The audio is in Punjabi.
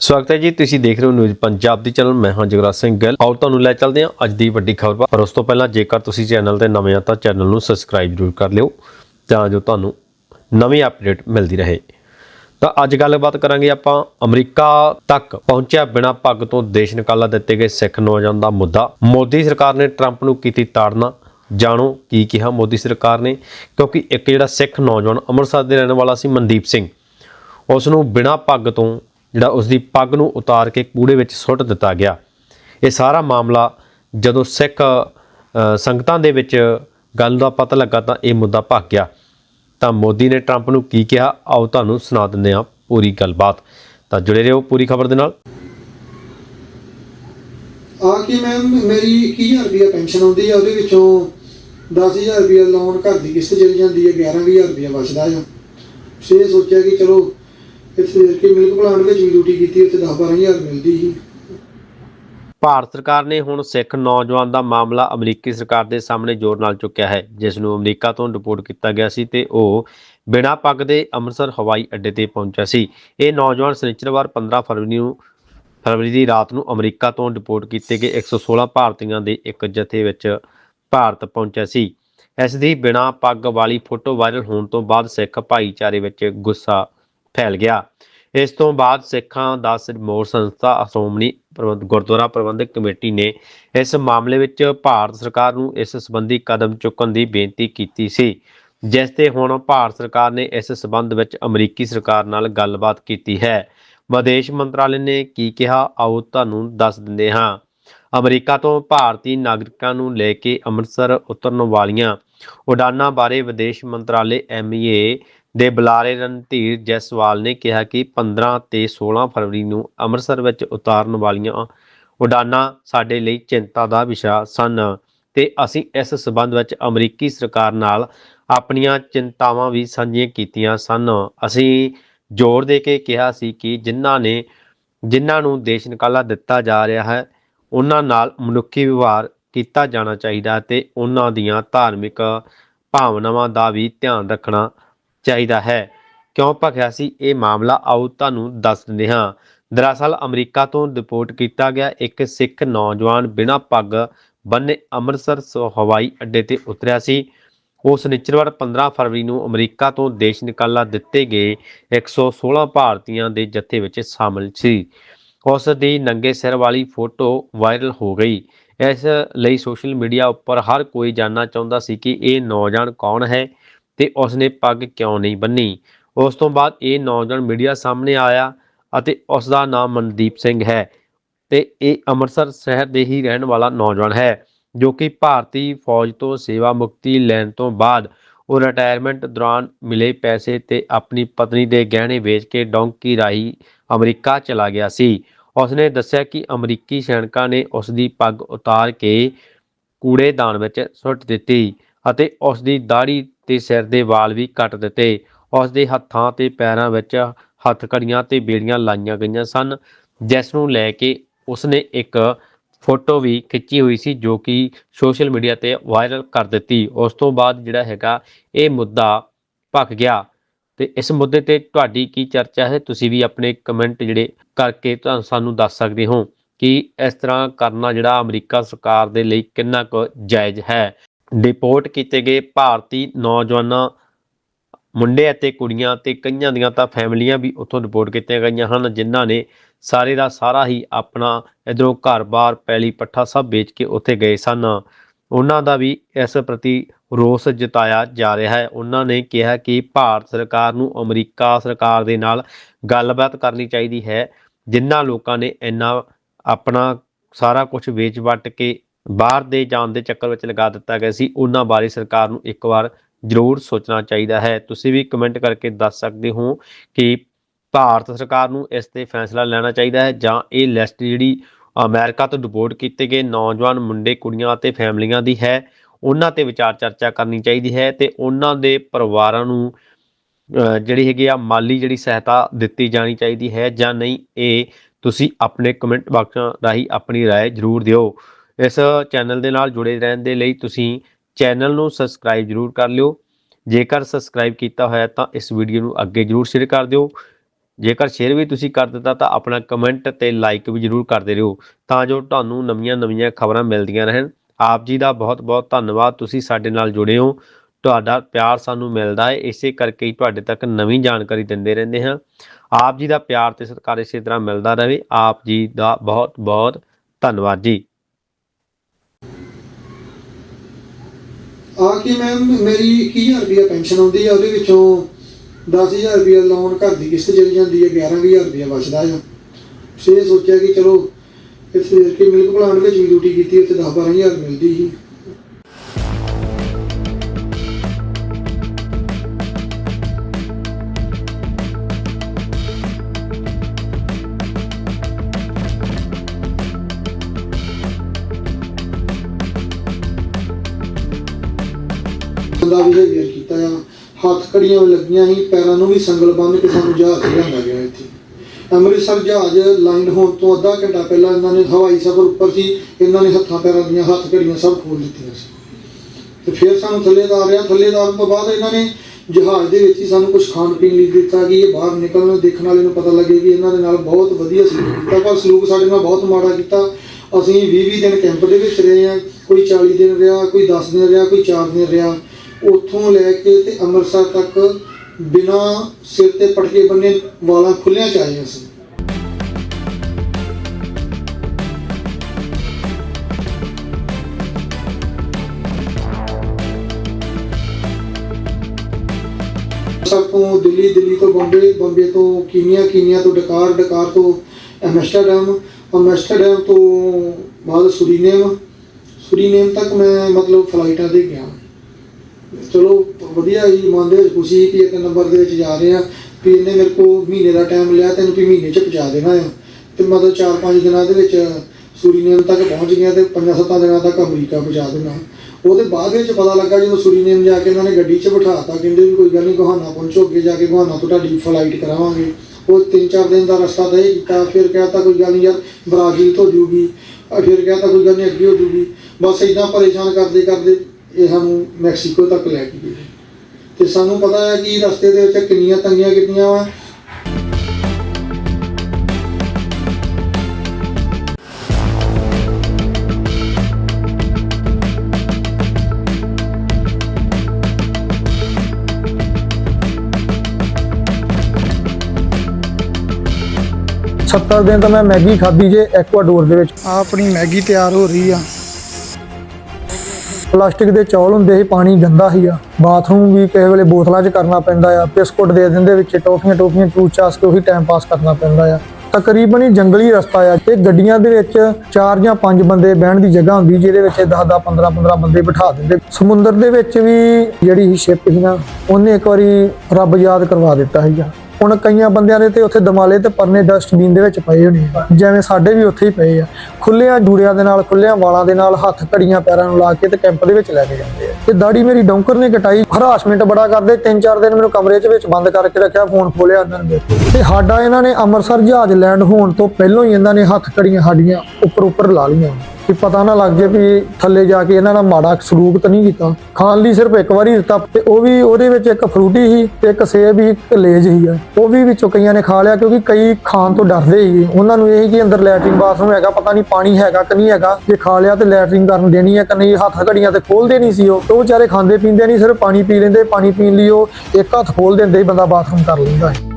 ਸਵਾਗਤ ਹੈ ਜੀ, ਤੁਸੀਂ ਦੇਖ ਰਹੇ ਹੋ ਨਿਊਜ਼ ਪੰਜਾਬ ਦੀ ਚੈਨਲ। ਮੈਂ ਹਾਂ ਜਗਰਾਜ ਸਿੰਘ ਗਿੱਲ। ਆਓ ਤੁਹਾਨੂੰ ਲੈ ਚੱਲਦੇ ਹਾਂ ਅੱਜ ਦੀ ਵੱਡੀ ਖਬਰ ਪਰ ਉਸ ਤੋਂ ਪਹਿਲਾਂ ਜੇਕਰ ਤੁਸੀਂ ਚੈਨਲ ਤੇ ਨਵੇਂ ਆ ਤਾਂ ਚੈਨਲ ਨੂੰ ਸਬਸਕ੍ਰਾਈਬ ਜ਼ਰੂਰ ਕਰ ਲਿਓ, ਤਾਂ ਜੋ ਤੁਹਾਨੂੰ ਨਵੀਂ ਅਪਡੇਟ ਮਿਲਦੀ ਰਹੇ। ਤਾਂ ਅੱਜ ਗੱਲਬਾਤ ਕਰਾਂਗੇ ਆਪਾਂ ਅਮਰੀਕਾ ਤੱਕ ਪਹੁੰਚਿਆ ਬਿਨਾ ਪੱਗ ਤੋਂ ਦੇਸ਼ ਨਿਕਾਲਾ ਦਿੱਤੇ ਗਏ ਸਿੱਖ ਨੌਜਵਾਨ ਦਾ ਮੁੱਦਾ। ਮੋਦੀ ਸਰਕਾਰ ਨੇ ਟਰੰਪ ਨੂੰ ਕੀਤੀ ਤਾੜਨਾ। ਜਾਣੋ ਕੀ ਕਿਹਾ ਮੋਦੀ ਸਰਕਾਰ ਨੇ, ਕਿਉਂਕਿ ਇੱਕ ਜਿਹੜਾ ਸਿੱਖ ਨੌਜਵਾਨ ਅੰਮ੍ਰਿਤਸਰ ਦੇ ਰਹਿਣ ਵਾਲਾ ਸੀ ਮਨਦੀਪ ਸਿੰਘ, ਉਸ ਨੂੰ ਬਿਨਾਂ ਪੱਗ ਤੋਂ ਜਿਹੜਾ ਉਸ ਦੀ ਪੱਗ ਨੂੰ ਉਤਾਰ ਕੇ ਕੂੜੇ ਵਿੱਚ ਸੁੱਟ ਦਿੱਤਾ ਗਿਆ। ਇਹ ਸਾਰਾ ਮਾਮਲਾ ਜਦੋਂ ਸਿੱਖ ਸੰਗਤਾਂ ਦੇ ਵਿੱਚ ਗੱਲ ਦਾ ਪਤਾ ਲੱਗਾ ਤਾਂ ਇਹ ਮੁੱਦਾ ਭੱਗ ਗਿਆ। ਤਾਂ ਮੋਦੀ ਨੇ ਟਰੰਪ ਨੂੰ ਕੀ ਕਿਹਾ? ਆਓ ਤੁਹਾਨੂੰ ਸੁਣਾ ਦਿੰਦੇ ਹਾਂ ਪੂਰੀ ਗੱਲਬਾਤ। ਤਾਂ ਜੁੜੇ ਰਹੋ ਪੂਰੀ ਖਬਰ ਦੇ ਨਾਲ। ਆ ਕਿ ਮੈਮ, ਮੇਰੀ 21000 ਰੁਪਏ ਪੈਨਸ਼ਨ ਆਉਂਦੀ ਆ, ਉਹਦੇ ਵਿੱਚੋਂ 10000 ਰੁਪਏ ਲੋਨ ਘਰ ਦੀ ਕਿਸ਼ਤ ਚਲੀ ਜਾਂਦੀ ਹੈ 11000 ਰੁਪਏ ਬਚਦਾ ਆ। ਸੇ ਸੋਚਿਆ ਕਿ ਚਲੋ ਇੱਥੇ ਕਿ ਮਿਲਕ ਪਲਾਂਟ ਵਿੱਚ ਵੀ ਡਿਊਟੀ ਕੀਤੀ, ਉੱਥੇ 10 12000 ਮਿਲਦੀ ਸੀ। ਭਾਰਤ ਸਰਕਾਰ ਨੇ ਹੁਣ ਸਿੱਖ ਨੌਜਵਾਨ ਦਾ ਮਾਮਲਾ ਅਮਰੀਕੀ ਸਰਕਾਰ ਦੇ ਸਾਹਮਣੇ ਜ਼ੋਰ ਨਾਲ ਚੁੱਕਿਆ ਹੈ, ਜਿਸ ਨੂੰ ਅਮਰੀਕਾ ਤੋਂ ਰਿਪੋਰਟ ਕੀਤਾ ਗਿਆ ਸੀ ਤੇ ਉਹ ਬਿਨਾਂ ਪੱਗ ਦੇ ਅੰਮ੍ਰਿਤਸਰ, ਹਵਾਈ ਅੱਡੇ ਤੇ ਪਹੁੰਚਿਆ ਸੀ। ਇਹ ਨੌਜਵਾਨ ਸ਼ਨੀਚਰਵਾਰ 15 ਫਰਵਰੀ ਨੂੰ, ਫਰਵਰੀ ਦੀ ਰਾਤ ਨੂੰ ਅਮਰੀਕਾ ਤੋਂ ਡਿਪੋਰਟ ਕੀਤੇ ਗਏ 116 ਭਾਰਤੀਆਂ ਦੇ ਇੱਕ ਜਥੇ ਵਿੱਚ ਭਾਰਤ ਪਹੁੰਚਿਆ ਸੀ। ਇਸ ਦੀ ਬਿਨਾਂ ਪੱਗ ਵਾਲੀ ਫੋਟੋ ਵਾਇਰਲ ਹੋਣ ਤੋਂ ਬਾਅਦ ਸਿੱਖ ਭਾਈਚਾਰੇ ਵਿੱਚ ਗੁੱਸਾ ਫੈਲ ਗਿਆ। ਇਸ ਤੋਂ ਬਾਅਦ ਸਿੱਖਾਂ ਦਾ ਸਿਰਮੌਰ ਸੰਸਥਾ ਸ਼੍ਰੋਮਣੀ ਪ੍ਰਬੰਧ, ਗੁਰਦੁਆਰਾ ਪ੍ਰਬੰਧਕ ਕਮੇਟੀ ਨੇ ਇਸ ਮਾਮਲੇ ਵਿੱਚ ਭਾਰਤ ਸਰਕਾਰ ਨੂੰ ਇਸ ਸੰਬੰਧੀ ਕਦਮ ਚੁੱਕਣ ਦੀ ਬੇਨਤੀ ਕੀਤੀ ਸੀ। ਜਿਸ ਤੇ ਹੁਣ ਭਾਰਤ ਸਰਕਾਰ ਨੇ ਇਸ ਸਬੰਧ ਵਿੱਚ ਅਮਰੀਕੀ ਸਰਕਾਰ ਨਾਲ ਗੱਲਬਾਤ ਕੀਤੀ ਹੈ। ਵਿਦੇਸ਼ ਮੰਤਰਾਲੇ ਨੇ ਕੀ ਕਿਹਾ, ਆਓ ਤੁਹਾਨੂੰ ਦੱਸ ਦਿੰਦੇ ਹਾਂ। ਅਮਰੀਕਾ ਤੋਂ ਭਾਰਤੀ ਨਾਗਰਿਕਾਂ ਨੂੰ ਲੈ ਕੇ ਅੰਮ੍ਰਿਤਸਰ ਉਤਰਨ ਵਾਲੀਆਂ ਉਡਾਨਾਂ ਬਾਰੇ ਵਿਦੇਸ਼ ਮੰਤਰਾਲੇ ਐਮਈਏ ਦੇ ਬੁਲਾਰੇ ਰਣਧੀਰ ਜੈਸਵਾਲ ਨੇ ਕਿਹਾ ਕਿ 15 ਤੇ 16 ਫਰਵਰੀ ਨੂੰ ਅੰਮ੍ਰਿਤਸਰ ਵਿੱਚ ਉਤਾਰਨ ਵਾਲੀਆਂ ਉਡਾਨਾਂ ਸਾਡੇ ਲਈ ਚਿੰਤਾ ਦਾ ਵਿਸ਼ਾ ਸਨ ਤੇ ਅਸੀਂ ਇਸ ਸਬੰਧ ਵਿੱਚ ਅਮਰੀਕੀ ਸਰਕਾਰ ਨਾਲ ਆਪਣੀਆਂ ਚਿੰਤਾਵਾਂ ਵੀ ਸਾਂਝੀਆਂ ਕੀਤੀਆਂ ਸਨ। ਅਸੀਂ ਜ਼ੋਰ ਦੇ ਕੇ ਕਿਹਾ ਸੀ ਕਿ ਜਿਨ੍ਹਾਂ ਨੇ, ਜਿਨ੍ਹਾਂ ਨੂੰ ਦੇਸ਼ ਨਿਕਾਲਾ ਦਿੱਤਾ ਜਾ ਰਿਹਾ ਹੈ, ਉਹਨਾਂ ਨਾਲ ਮਨੁੱਖੀ ਵਿਵਹਾਰ ਕੀਤਾ ਜਾਣਾ ਚਾਹੀਦਾ ਤੇ ਉਹਨਾਂ ਦੀਆਂ ਧਾਰਮਿਕ ਭਾਵਨਾਵਾਂ ਦਾ ਵੀ ਧਿਆਨ ਰੱਖਣਾ ਚਾਹੀਦਾ ਹੈ। ਕਿਉਂ ਭਖਿਆ ਸੀ? ਇਹ ਮਾਮਲਾ ਆਓ ਤੁਹਾਨੂੰ ਦੱਸ ਦਿੰਦੇ ਹਾਂ। ਦਰਅਸਲ ਅਮਰੀਕਾ ਤੋਂ ਰਿਪੋਰਟ ਕੀਤਾ ਗਿਆ ਇੱਕ ਸਿੱਖ ਨੌਜਵਾਨ ਬਿਨਾਂ ਪੱਗ ਬੰਨੇ ਅੰਮ੍ਰਿਤਸਰ ਸ- ਹਵਾਈ ਅੱਡੇ ਤੇ ਉਤਰਿਆ ਸੀ। ਉਸ ਨਿਚਰਵਾਰ 15 ਫਰਵਰੀ ਨੂੰ ਅਮਰੀਕਾ ਤੋਂ ਦੇਸ਼ ਨਿਕਾਲਾ ਦਿੱਤੇ ਗਏ 116 ਭਾਰਤੀਆਂ ਦੇ ਜਥੇ ਵਿੱਚ ਸ਼ਾਮਲ ਸੀ। ਉਸ ਦੀ ਨੰਗੇ ਸਿਰ ਵਾਲੀ ਫੋਟੋ ਵਾਇਰਲ ਹੋ ਗਈ। ਇਸ ਲਈ ਸੋਸ਼ਲ ਮੀਡੀਆ ਉੱਪਰ ਹਰ ਕੋਈ ਜਾਣਨਾ ਚਾਹੁੰਦਾ ਸੀ ਕਿ ਇਹ ਨੌਜਵਾਨ ਕੌਣ ਹੈ? ਤੇ ਉਸਨੇ ਪੱਗ ਕਿਉਂ ਨਹੀਂ ਬੰਨੀ? ਉਸ ਤੋਂ ਬਾਅਦ ਇਹ ਨੌਜਵਾਨ ਮੀਡੀਆ ਸਾਹਮਣੇ ਆਇਆ ਅਤੇ ਉਸ ਦਾ ਨਾਮ ਮਨਦੀਪ ਸਿੰਘ ਹੈ ਤੇ ਇਹ ਅੰਮ੍ਰਿਤਸਰ ਸ਼ਹਿਰ ਦੇ ਹੀ ਰਹਿਣ ਵਾਲਾ ਨੌਜਵਾਨ ਹੈ, ਜੋ ਕਿ ਭਾਰਤੀ ਫੌਜ ਤੋਂ ਸੇਵਾ ਮੁਕਤੀ ਲੈਣ ਤੋਂ ਬਾਅਦ ਉਹ ਰਿਟਾਇਰਮੈਂਟ ਦੌਰਾਨ ਮਿਲੇ ਪੈਸੇ ਤੇ ਆਪਣੀ ਪਤਨੀ ਦੇ ਗਹਿਣੇ ਵੇਚ ਕੇ ਡੌਂਕੀ ਰਾਹੀਂ ਅਮਰੀਕਾ ਚਲਾ ਗਿਆ ਸੀ। ਉਸਨੇ ਦੱਸਿਆ ਕਿ ਅਮਰੀਕੀ ਸੈਨਿਕਾਂ ਨੇ ਉਸ ਦੀ ਪੱਗ ਉਤਾਰ ਕੇ ਕੂੜੇਦਾਨ ਵਿੱਚ ਸੁੱਟ ਦਿੱਤੀ ਅਤੇ ਉਸ ਦੀ ਦਾੜੀ ਤੇ ਸਿਰ ਦੇ ਵਾਲ ਵੀ ਕੱਟ ਦਿੱਤੇ। ਉਸ ਦੇ ਹੱਥਾਂ ਤੇ ਪੈਰਾਂ ਵਿੱਚ ਹੱਥਕੜੀਆਂ ਤੇ ਬੇੜੀਆਂ ਲਾਈਆਂ ਗਈਆਂ ਸਨ। ਜਿਸ ਨੂੰ ਲੈ ਕੇ ਉਸਨੇ ਇੱਕ ਫੋਟੋ ਵੀ ਖਿੱਚੀ ਹੋਈ ਸੀ ਜੋ ਕਿ ਸੋਸ਼ਲ ਮੀਡੀਆ ਤੇ ਵਾਇਰਲ ਕਰ ਦਿੱਤੀ। ਉਸ ਤੋਂ ਬਾਅਦ ਜਿਹੜਾ ਹੈਗਾ, ਇਹ ਮੁੱਦਾ ਭਖ ਗਿਆ। ਤੇ ਇਸ ਮੁੱਦੇ ਤੇ ਤੁਹਾਡੀ ਕੀ ਚਰਚਾ ਹੈ? ਤੁਸੀਂ ਵੀ ਆਪਣੇ ਕਮੈਂਟ ਜਿਹੜੇ ਕਰਕੇ ਤੁਹਾਨੂੰ ਸਾਨੂੰ ਦੱਸ ਸਕਦੇ ਹੋ ਕਿ ਇਸ ਤਰ੍ਹਾਂ ਕਰਨਾ ਜਿਹੜਾ ਅਮਰੀਕਾ ਸਰਕਾਰ ਦੇ ਲਈ ਕਿੰਨਾ ਕੁ ਜਾਇਜ਼ ਹੈ। ਡਿਪੋਰਟ ਕੀਤੇ ਗਏ ਭਾਰਤੀ ਨੌਜਵਾਨਾਂ, ਮੁੰਡੇ ਅਤੇ ਕੁੜੀਆਂ ਤੇ ਕਈਆਂ ਦੀਆਂ ਤਾਂ ਫੈਮਲੀਆਂ ਵੀ ਉੱਥੋਂ ਰਿਪੋਰਟ ਕੀਤੀਆਂ ਗਈਆਂ ਹਨ, ਜਿਨ੍ਹਾਂ ਨੇ ਸਾਰੇ ਦਾ ਸਾਰਾ ਹੀ ਆਪਣਾ ਇਧਰੋਂ ਘਰ-ਬਾਰ ਪੈਲੀ ਪੱਠਾ ਸਭ ਵੇਚ ਕੇ ਉੱਥੇ ਗਏ ਸਨ। ਉਹਨਾਂ ਦਾ ਵੀ ਇਸ ਪ੍ਰਤੀ ਰੋਸ ਜਤਾਇਆ ਜਾ ਰਿਹਾ ਹੈ। ਉਹਨਾਂ ਨੇ ਕਿਹਾ ਕਿ ਭਾਰਤ ਸਰਕਾਰ ਨੂੰ ਅਮਰੀਕਾ ਸਰਕਾਰ ਦੇ ਨਾਲ ਗੱਲਬਾਤ ਕਰਨੀ ਚਾਹੀਦੀ ਹੈ, ਜਿਨ੍ਹਾਂ ਲੋਕਾਂ ਨੇ ਇੰਨਾ ਆਪਣਾ ਸਾਰਾ ਕੁਝ ਵੇਚ ਵੱਟ ਕੇ ਬਾਹਰ ਦੇ ਜਾਣ ਦੇ ਚੱਕਰ ਵਿੱਚ ਲਗਾ ਦਿੱਤਾ ਗਿਆ ਸੀ ਉਹਨਾਂ ਬਾਰੇ ਸਰਕਾਰ ਨੂੰ ਇੱਕ ਵਾਰ ਜ਼ਰੂਰ ਸੋਚਣਾ ਚਾਹੀਦਾ ਹੈ ਤੁਸੀਂ ਵੀ ਕਮੈਂਟ ਕਰਕੇ ਦੱਸ ਸਕਦੇ ਹੋ ਕਿ ਭਾਰਤ ਸਰਕਾਰ ਨੂੰ ਇਸ ਤੇ ਫੈਸਲਾ ਲੈਣਾ ਚਾਹੀਦਾ ਹੈ ਜਾਂ ਇਹ ਲਿਸਟ ਜਿਹੜੀ ਅਮਰੀਕਾ ਤੋਂ ਡਿਪੋਰਟ ਕੀਤੇ ਗਏ ਨੌਜਵਾਨ ਮੁੰਡੇ ਕੁੜੀਆਂ ਅਤੇ ਫੈਮਲੀਆਂ ਦੀ ਹੈ ਉਹਨਾਂ ਤੇ ਵਿਚਾਰ ਚਰਚਾ ਕਰਨੀ ਚਾਹੀਦੀ ਹੈ ਤੇ ਉਹਨਾਂ ਦੇ ਪਰਿਵਾਰਾਂ ਨੂੰ ਅਹ ਜਿਹੜੀ ਹੈਗੀ ਆ ਮਾਲੀ ਜਿਹੜੀ ਸਹਾਇਤਾ ਦਿੱਤੀ ਜਾਣੀ ਚਾਹੀਦੀ ਹੈ ਜਾਂ ਨਹੀਂ ਇਹ ਤੁਸੀਂ ਆਪਣੇ ਕਮੈਂਟ ਬਾਕਸਾਂ ਰਾਹੀਂ ਆਪਣੀ رائے ਜ਼ਰੂਰ ਦਿਓ ਇਸ ਚੈਨਲ ਦੇ ਨਾਲ ਜੁੜੇ ਰਹਿਣ ਦੇ ਲਈ ਤੁਸੀਂ ਚੈਨਲ ਨੂੰ ਸਬਸਕ੍ਰਾਈਬ ਜ਼ਰੂਰ ਕਰ ਲਿਓ। ਜੇਕਰ ਸਬਸਕ੍ਰਾਈਬ ਕੀਤਾ ਹੋਇਆ ਤਾਂ ਇਸ ਵੀਡੀਓ ਨੂੰ ਅੱਗੇ ਜ਼ਰੂਰ ਸ਼ੇਅਰ ਕਰ ਦਿਓ। ਜੇਕਰ ਸ਼ੇਅਰ ਵੀ ਤੁਸੀਂ ਕਰ ਦਿੱਤਾ ਤਾਂ ਆਪਣਾ ਕਮੈਂਟ ਤੇ ਲਾਈਕ ਵੀ ਜਰੂਰ ਕਰਦੇ ਰਹੋ ਤਾਂ ਜੋ ਤੁਹਾਨੂੰ ਨਵੀਆਂ-ਨਵੀਆਂ ਖਬਰਾਂ ਮਿਲਦੀਆਂ ਰਹਿਣ। ਆਪ ਜੀ ਦਾ ਬਹੁਤ-ਬਹੁਤ ਧੰਨਵਾਦ। ਤੁਸੀਂ ਸਾਡੇ ਨਾਲ ਜੁੜੇ ਹੋ। ਤੁਹਾਡਾ ਪਿਆਰ ਸਾਨੂੰ ਮਿਲਦਾ ਹੈ। ਇਸੇ ਕਰਕੇ ਹੀ ਤੁਹਾਡੇ ਤੱਕ ਨਵੀਂ ਜਾਣਕਾਰੀ ਦਿੰਦੇ ਰਹਿੰਦੇ ਹਾਂ। ਆਪ ਜੀ ਦਾ ਪਿਆਰ ਤੇ ਸਤਿਕਾਰ ਇਸੇ ਤਰ੍ਹਾਂ ਮਿਲਦਾ ਰਹੇ। ਆਪ ਜੀ ਦਾ ਬਹੁਤ-ਬਹੁਤ ਧੰਨਵਾਦ ਜੀ। ਆ ਕੇ ਮੈਮ, ਮੇਰੀ 21000 ਰੁਪਏ ਪੈਨਸ਼ਨ ਆਉਂਦੀ ਆ, ਉਹਦੇ ਵਿੱਚੋਂ 10000 ਰੁਪਏ ਲੋਨ ਘਰ ਦੀ ਕਿਸ਼ਤ ਚਲੀ ਜਾਂਦੀ ਹੈ 11200 ਰੁਪਏ ਬਚਦਾ ਆ। ਸੇ ਸੋਚਿਆ ਕਿ ਚਲੋ, ਇੱਥੇ ਕਿ ਮਿਲਕ ਪਲਾਂਟ ਵਿੱਚ ਵੀ ਡਿਊਟੀ ਕੀਤੀ, ਉੱਥੇ 10 12000 ਮਿਲਦੀ ਸੀ। ਦਾ ਬਿਹੇਵੀਅਰ ਕੀਤਾ ਆ। ਹੱਥ ਕੜੀਆਂ ਲੱਗੀਆਂ ਸੀ, ਪੈਰਾਂ ਨੂੰ ਵੀ ਸੰਗਲ ਬੰਨ੍ਹ ਕੇ ਸਾਨੂੰ ਜਹਾਜ਼ ਲਿਆਂਦਾ ਗਿਆ ਇੱਥੇ। ਅੰਮ੍ਰਿਤਸਰ ਜਹਾਜ਼ ਲਾਈਨ ਹੋਣ ਤੋਂ ਅੱਧਾ ਘੰਟਾ ਪਹਿਲਾਂ ਇਹਨਾਂ ਨੇ ਹਵਾਈ ਸਫ਼ਰ ਉੱਪਰ ਸੀ, ਇਹਨਾਂ ਨੇ ਹੱਥਾਂ ਪੈਰਾਂ ਦੀਆਂ ਹੱਥ ਘੜੀਆਂ ਸਭ ਖੋਲ ਦਿੱਤੀਆਂ ਸੀ। ਤੇ ਫਿਰ ਸਾਨੂੰ ਥੱਲੇ ਦਾ ਰਿਹਾ, ਥੱਲੇ ਦਾ ਤੋਂ ਬਾਅਦ ਇਹਨਾਂ ਨੇ ਜਹਾਜ਼ ਦੇ ਵਿੱਚ ਹੀ ਸਾਨੂੰ ਕੁਝ ਖਾਣ ਪੀਣ ਲਈ ਦਿੱਤਾ ਕਿ ਇਹ ਬਾਹਰ ਨਿਕਲਣ, ਦੇਖਣ ਵਾਲੇ ਨੂੰ ਪਤਾ ਲੱਗੇ ਕਿ ਇਹਨਾਂ ਦੇ ਨਾਲ ਬਹੁਤ ਵਧੀਆ ਸਲੂਕ ਕੀਤਾ। ਪਰ ਸਲੂਕ ਸਾਡੇ ਨਾਲ ਬਹੁਤ ਮਾੜਾ ਕੀਤਾ। ਅਸੀਂ 20-20 ਦਿਨ ਕੈਂਪ ਦੇ ਵਿੱਚ ਰਹੇ ਆ ਕੋਈ 40 ਦਿਨ ਰਿਹਾ, ਕੋਈ 10 ਦਿਨ ਰਿਹਾ, ਕੋਈ 4 ਦਿਨ ਰਿਹਾ। ਉੱਥੋਂ ਲੈ ਕੇ ਤੇ ਅੰਮ੍ਰਿਤਸਰ ਤੱਕ ਬਿਨਾ ਸਿਰ ਤੇ ਪਟਕੇ ਬੰਨੇ ਵਾਲਾਂ ਖੁੱਲਿਆਂ ਚ ਆਏ ਸੀ। ਸਭ ਤੋਂ ਦਿੱਲੀ ਦਿੱਲੀ ਤੋਂ ਬੰਬੇ ਬੰਬੇ ਤੋਂ ਕੀਨੀਆ ਕੀਨੀਆ ਤੋਂ ਡਕਾਰ ਡਕਾਰ ਤੋਂ ਐਮਸਟਰਡਮ ਐਮਸਟਰਡਮ ਤੋਂ ਬਾਅਦ ਸੁਰੀਨੇਮ। ਸੁਰੀਨੇਮ ਤੱਕ ਮੈਂ ਮਤਲਬ ਫਲਾਈਟਾਂ ਤੇ ਗਿਆ। ਚਲੋ, ਵਧੀਆ ਹੀ ਮਨ ਦੇ ਵਿੱਚ ਖੁਸ਼ੀ ਕਿ ਇੱਕ ਨੰਬਰ ਦੇ ਵਿੱਚ ਜਾ ਰਹੇ ਆ ਵੀ ਇਹਨੇ ਮੇਰੇ ਕੋਲ ਮਹੀਨੇ ਦਾ ਟਾਈਮ ਲਿਆ, ਤੈਨੂੰ ਵੀ ਮਹੀਨੇ ਚ ਪਹੁੰਚਾ ਦੇਣਾ ਆ। ਤੇ ਮਤਲਬ 4-5 ਦਿਨਾਂ ਦੇ ਵਿੱਚ ਸੂਰੀਨੇਮ ਤੱਕ ਪਹੁੰਚ ਗਿਆ ਤੇ 5-7 ਦਿਨਾਂ ਤੱਕ ਅਮਰੀਕਾ ਪਹੁੰਚਾ ਦੇਣਾ। ਉਹਦੇ ਬਾਅਦ ਵਿੱਚ ਪਤਾ ਲੱਗਾ ਜਦੋਂ ਸੂਰੀਨੇਮ ਜਾ ਕੇ ਇਹਨਾਂ ਨੇ ਗੱਡੀ 'ਚ ਬਿਠਾਤਾ, ਕਹਿੰਦੇ ਵੀ ਕੋਈ ਗੱਲ ਨਹੀਂ, ਗਹਾਨਾ ਪਹੁੰਚੋ, ਅੱਗੇ ਜਾ ਕੇ ਗਹਾਨਾ ਤੋਂ ਤੁਹਾਡੀ ਫਲਾਈਟ ਕਰਾਵਾਂਗੇ। ਉਹ 3-4 ਦਿਨ ਦਾ ਰਸਤਾ ਤੈਅ ਕੀਤਾ, ਫਿਰ ਕਹਿਤਾ ਕੋਈ ਗੱਲ ਨਹੀਂ ਯਾਰ, ਬ੍ਰਾਜ਼ੀਲ ਤੋਂ ਜੂਗੀ। ਆ ਫਿਰ ਕਹਿਤਾ ਕੋਈ ਗੱਲ ਨਹੀਂ, ਅੱਗੇ ਹੋ ਜੂਗੀ। ਬਸ ਇਦਾਂ ਪਰੇਸ਼ਾਨ ਕਰਦੇ ਕਰਦੇ ਇਹ ਸਾਨੂੰ ਮੈਕਸੀਕੋ ਤੱਕ ਲੈ ਕੇ ਗਏ। ਤੇ ਸਾਨੂੰ ਪਤਾ ਹੈ ਕਿ ਰਸਤੇ ਦੇ ਵਿੱਚ ਕਿੰਨੀਆਂ ਤੰਗੀਆਂ ਕੀਤੀਆਂ ਵਾ। ਸੱਤਰ ਦਿਨ ਤਾਂ ਮੈਂ ਮੈਗੀ ਖਾਧੀ ਜੇ ਐਕਵਾਡੋਰ ਦੇ ਵਿੱਚ। ਆ ਆਪਣੀ ਮੈਗੀ ਤਿਆਰ ਹੋ ਰਹੀ ਆ। ਪਲਾਸਟਿਕ ਦੇ ਚੌਲ ਹੁੰਦੇ ਸੀ, ਪਾਣੀ ਗੰਦਾ ਸੀਗਾ। ਬਾਥਰੂਮ ਵੀ ਕਿਸੇ ਵੇਲੇ ਬੋਤਲਾਂ 'ਚ ਕਰਨਾ ਪੈਂਦਾ ਆ। ਬਿਸਕੁਟ ਦੇ ਦਿੰਦੇ ਵਿੱਚ, ਟੋਫੀਆਂ ਟੋਫੀਆਂ, ਚੂਸ ਚਾਸ ਕੇ ਉਹੀ ਟਾਈਮ ਪਾਸ ਕਰਨਾ ਪੈਂਦਾ ਆ। ਤਕਰੀਬਨ ਹੀ ਜੰਗਲੀ ਰਸਤਾ ਆ। ਤੇ ਗੱਡੀਆਂ ਦੇ ਵਿੱਚ 4 ਜਾਂ 5 ਬੰਦੇ ਬਹਿਣ ਦੀ ਜਗ੍ਹਾ ਹੁੰਦੀ, ਜਿਹਦੇ ਵਿੱਚ 10 10 15 15 ਬੰਦੇ ਬਿਠਾ ਦਿੰਦੇ। ਸਮੁੰਦਰ ਦੇ ਵਿੱਚ ਵੀ ਜਿਹੜੀ ਸ਼ਿਪ ਸੀ ਨਾ ਉਹਨੇ ਇੱਕ ਵਾਰੀ ਰੱਬ ਯਾਦ ਕਰਵਾ ਦਿੱਤਾ ਸੀਗਾ। ਹੁਣ ਕਈਆਂ ਬੰਦਿਆਂ ਦੇ ਤੇ ਉੱਥੇ ਦਮਾਲੇ ਤੇ ਪਰਨੇ ਡਸਟਬਿਨ ਦੇ ਵਿੱਚ ਪਏ ਹੋਣੇ ਜਿਵੇਂ ਸਾਡੇ ਵੀ ਉੱਥੇ ਹੀ ਪਏ ਆ। ਖੁੱਲਿਆਂ ਜੂੜਿਆਂ ਦੇ ਨਾਲ ਖੁੱਲਿਆਂ ਵਾਲਾਂ ਦੇ ਨਾਲ ਹੱਥ ਘੜੀਆਂ ਪੈਰਾਂ ਨੂੰ ਲਾ ਕੇ ਤੇ ਕੈਂਪ ਦੇ ਵਿੱਚ ਲੈ ਕੇ ਜਾਂਦੇ ਆ। ਤੇ ਦਾੜੀ ਮੇਰੀ ਡੌਂਕਰ ਨੇ ਕਟਾਈ। ਹਰਾਸਮੈਂਟ ਬੜਾ ਕਰਦੇ। ਤਿੰਨ ਚਾਰ ਦਿਨ ਮੈਨੂੰ ਕਮਰੇ 'ਚ ਵਿੱਚ ਬੰਦ ਕਰਕੇ ਰੱਖਿਆ, ਫੋਨ ਖੋਲਿਆ ਇਹਨਾਂ ਨੇ। ਤੇ ਸਾਡਾ ਇਹਨਾਂ ਨੇ ਅੰਮ੍ਰਿਤਸਰ ਜਹਾਜ਼ ਲੈਂਡ ਹੋਣ ਤੋਂ ਪਹਿਲਾਂ ਹੀ ਇਹਨਾਂ ਨੇ ਹੱਥ ਘੜੀਆਂ ਸਾਡੀਆਂ ਉੱਪਰ ਉੱਪਰ ਲਾ ਲਈਆਂ। ਕਿ ਪਤਾ ਨਾ ਲੱਗ ਜੇ ਵੀ ਥੱਲੇ ਜਾ ਕੇ ਇਹਨਾਂ ਨਾਲ ਮਾੜਾ ਸਲੂਕ ਤਾਂ ਨਹੀਂ ਕੀਤਾ। ਖਾਣ ਲਈ ਸਿਰਫ ਇੱਕ ਵਾਰੀ ਦਿੱਤਾ ਤੇ ਉਹ ਵੀ ਉਹਦੇ ਵਿੱਚ ਇੱਕ ਫਰੂਟੀ ਸੀ ਤੇ ਇੱਕ ਸੇਬ ਹੀ ਇੱਕ ਲੇਜ ਸੀ ਉਹ ਵੀ ਵਿੱਚੋਂ ਕਈਆਂ ਨੇ ਖਾ ਲਿਆ ਕਿਉਂਕਿ ਕਈ ਖਾਣ ਤੋਂ ਡਰਦੇ ਸੀ ਉਹਨਾਂ ਨੂੰ ਇਹ ਸੀ ਕਿ ਅੰਦਰ ਲੈਟਰਿੰਗ ਬਾਥਰੂਮ ਹੈਗਾ, ਪਤਾ ਨਹੀਂ ਪਾਣੀ ਹੈਗਾ ਕਿ ਨਹੀਂ ਹੈਗਾ। ਜੇ ਖਾ ਲਿਆ ਤੇ ਲੈਟਰਿੰਗ ਕਰਨ ਦੇਣੀ ਹੈ ਕਿ ਨਹੀਂ, ਹੱਥ ਘੜੀਆਂ ਤੇ ਖੋਲਦੇ ਨਹੀਂ ਸੀ ਉਹ। ਤੇ ਉਹ ਵਿਚਾਰੇ ਖਾਂਦੇ ਪੀਂਦੇ ਨਹੀਂ, ਸਿਰਫ ਪਾਣੀ ਪੀ ਲੈਂਦੇ, ਪਾਣੀ ਪੀਣ ਲਈ ਉਹ ਇੱਕ ਹੱਥ ਖੋਲ ਦਿੰਦੇ ਹੀ ਬੰਦਾ ਬਾਥਰੂਮ ਕਰ ਲੈਂਦਾ ਹੈ